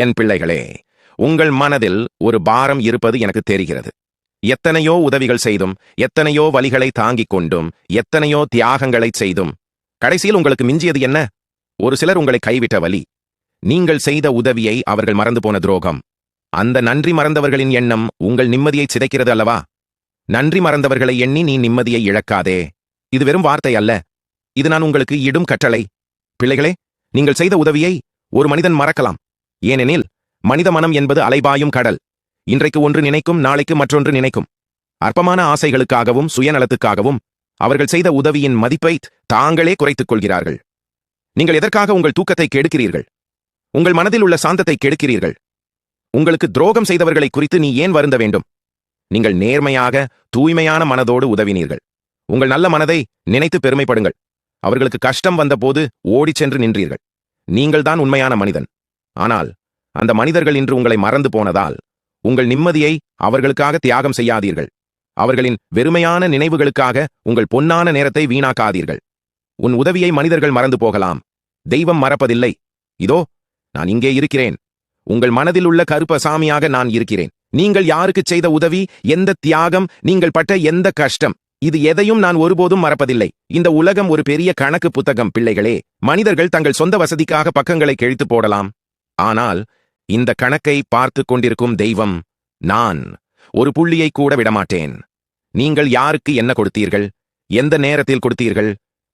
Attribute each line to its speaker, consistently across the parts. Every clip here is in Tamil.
Speaker 1: என் பிள்ளைகளே உங்கள் மனதில் ஒரு பாரம் இருப்பது எனக்கு தெரிகிறது. எத்தனையோ உதவிகள் செய்தும் எத்தனையோ வழிகளை தாங்கிக் கொண்டும் எத்தனையோ தியாகங்களைச் செய்தும் கடைசியில் உங்களுக்கு மிஞ்சியது என்ன? ஒரு சிலர் உங்களை கைவிட்ட வலி நீங்கள் செய்த உதவியை அவர்கள் மறந்து போன துரோகம். அந்த நன்றி மறந்தவர்களின் எண்ணம் உங்கள் நிம்மதியை சிதைக்கிறது அல்லவா? நன்றி மறந்தவர்களை எண்ணி நீ நிம்மதியை இழக்காதே. இது வெறும் வார்த்தை அல்ல. இது நான் உங்களுக்கு இடும் கட்டளை. பிள்ளைகளே நீங்கள் செய்த உதவியை ஒரு மனிதன் மறக்கலாம். ஏனெனில் மனித மனம் என்பது அலைபாயும் கடல். இன்றைக்கு ஒன்று நினைக்கும் நாளைக்கு மற்றொன்று நினைக்கும். அற்பமான ஆசைகளுக்காகவும் சுயநலத்துக்காகவும் அவர்கள் செய்த உதவியின் மதிப்பை தாங்களே குறைத்துக் கொள்கிறார்கள். நீங்கள் எதற்காக உங்கள் தூக்கத்தை கெடுக்கிறீர்கள்? உங்கள் மனதில் உள்ள சாந்தத்தை கெடுக்கிறீர்கள்? உங்களுக்கு துரோகம் செய்தவர்களை குறித்து நீ ஏன் வருந்த வேண்டும்? நீங்கள் நேர்மையாக தூய்மையான மனதோடு உதவினீர்கள். உங்கள் நல்ல மனதை நினைத்து பெருமைப்படுங்கள். அவர்களுக்கு கஷ்டம் வந்தபோது ஓடிச் சென்று நின்றீர்கள். நீங்கள்தான் உண்மையான மனிதன். ஆனால் அந்த மனிதர்கள் இன்று உங்களை மறந்து போனதால் உங்கள் நிம்மதியை அவர்களுக்காக தியாகம் செய்யாதீர்கள். அவர்களின் வெறுமையான நினைவுகளுக்காக உங்கள் பொன்னான நேரத்தை வீணாக்காதீர்கள். உன் உதவியை மனிதர்கள் மறந்து போகலாம். தெய்வம் மறப்பதில்லை. இதோ நான் இங்கே இருக்கிறேன். உங்கள் மனதில் உள்ள கருப்ப சாமியாக நான் இருக்கிறேன். நீங்கள் யாருக்குச் செய்த உதவி எந்த தியாகம் நீங்கள் பட்ட எந்த கஷ்டம் இது எதையும் நான் ஒருபோதும் மறப்பதில்லை. இந்த உலகம் ஒரு பெரிய கணக்கு புத்தகம் பிள்ளைகளே. மனிதர்கள் தங்கள் சொந்த வசதிக்காக பக்கங்களை கிழித்து போடலாம். ஆனால் இந்த கணக்கை பார்த்து கொண்டிருக்கும் தெய்வம் நான். ஒரு புள்ளியை கூட விடமாட்டேன். நீங்கள் யாருக்கு என்ன கொடுத்தீர்கள்? எந்த நேரத்தில் கொடுத்தீர்கள்?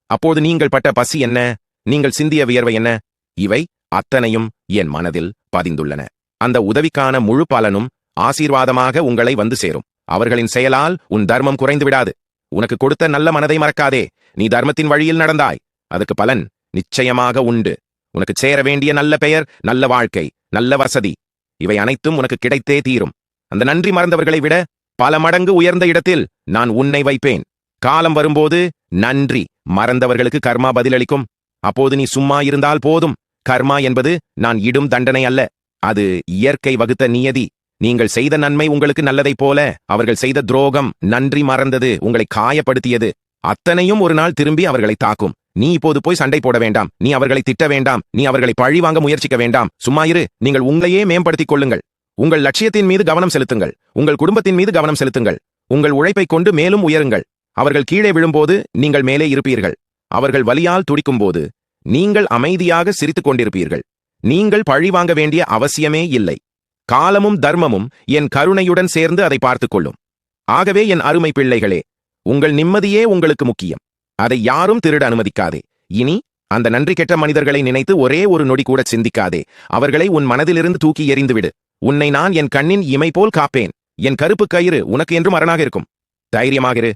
Speaker 1: அப்போது நீங்கள் பட்ட பசி என்ன? நீங்கள் சிந்திய வியர்வை என்ன? இவை அத்தனையும் என் மனதில் பதிந்துள்ளன. அந்த உதவிக்கான முழு பலனும் ஆசீர்வாதமாக உங்களை வந்து சேரும். அவர்களின் செயலால் உன் தர்மம் குறைந்து விடாது. உனக்கு கொடுத்த நல்ல மனதை மறக்காதே. நீ தர்மத்தின் வழியில் நடந்தாய். அதுக்கு பலன் நிச்சயமாக உண்டு. உனக்கு சேர வேண்டிய நல்ல பெயர் நல்ல வாழ்க்கை நல்ல வசதி. இவை அனைத்தும் உனக்கு கிடைத்தே தீரும். அந்த நன்றி மறந்தவர்களை விட பல மடங்கு உயர்ந்த இடத்தில் நான் உன்னை வைப்பேன். காலம் வரும்போது நன்றி மறந்தவர்களுக்கு கர்மா பதிலளிக்கும். அப்போது நீ சும்மா இருந்தால் போதும். கர்மா என்பது நான் இடும் தண்டனை அல்ல. அது இயற்கை வகுத்த நியதி. நீங்கள் செய்த நன்மை உங்களுக்கு நல்லதைப் போல அவர்கள் செய்த துரோகம் நன்றி மறந்தது உங்களை காயப்படுத்தியது. அத்தனையும் ஒரு நாள் திரும்பி அவர்களை தாக்கும். நீ இப்போது போய் சண்டை போட வேண்டாம். நீ அவர்களை திட்ட வேண்டாம். நீ அவர்களை பழிவாங்க முயற்சிக்க வேண்டாம். சும்மா இரு. நீங்கள் உங்களையே மேம்படுத்திக் கொள்ளுங்கள். உங்கள் லட்சியத்தின் மீது கவனம் செலுத்துங்கள். உங்கள் குடும்பத்தின் மீது கவனம் செலுத்துங்கள். உங்கள் உழைப்பைக் கொண்டு மேலும் உயருங்கள். அவர்கள் கீழே விழும்போது நீங்கள் மேலே இருப்பீர்கள். அவர்கள் வலியால் துடிக்கும்போது நீங்கள் அமைதியாக சிரித்துக் கொண்டிருப்பீர்கள். நீங்கள் பழி வாங்க வேண்டிய அவசியமே இல்லை. காலமும் தர்மமும் என் கருணையுடன் சேர்ந்து அதை பார்த்துக் கொள்ளும். ஆகவே என் அருமை பிள்ளைகளே உங்கள் நிம்மதியே உங்களுக்கு முக்கியம். அதை யாரும் திருட அனுமதிக்காதே. இனி அந்த நன்றி கெட்ட மனிதர்களை நினைத்து ஒரே ஒரு நொடி கூட சிந்திக்காதே. அவர்களை உன் மனதிலிருந்து தூக்கி எறிந்துவிடு. உன்னை நான் என் கண்ணின் இமை போல் காப்பேன். என் கருப்பு கயிறு உனக்கு என்றும் அரணாக இருக்கும். தைரியமாகிரு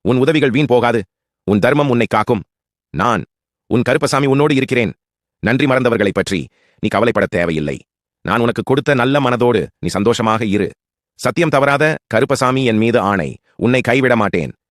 Speaker 1: உன் உதவிகள் வீண் போகாது. உன் தர்மம் உன்னை காக்கும். நான் உன் கருப்பசாமி உன்னோடு இருக்கிறேன். நன்றி மறந்தவர்களைப் பற்றி நீ கவலைப்பட தேவையில்லை. நான் உனக்கு கொடுத்த நல்ல மனதோடு நீ சந்தோஷமாக இரு. சத்தியம் தவறாத கருப்பசாமி என் மீது ஆணை. உன்னை கைவிட மாட்டேன்.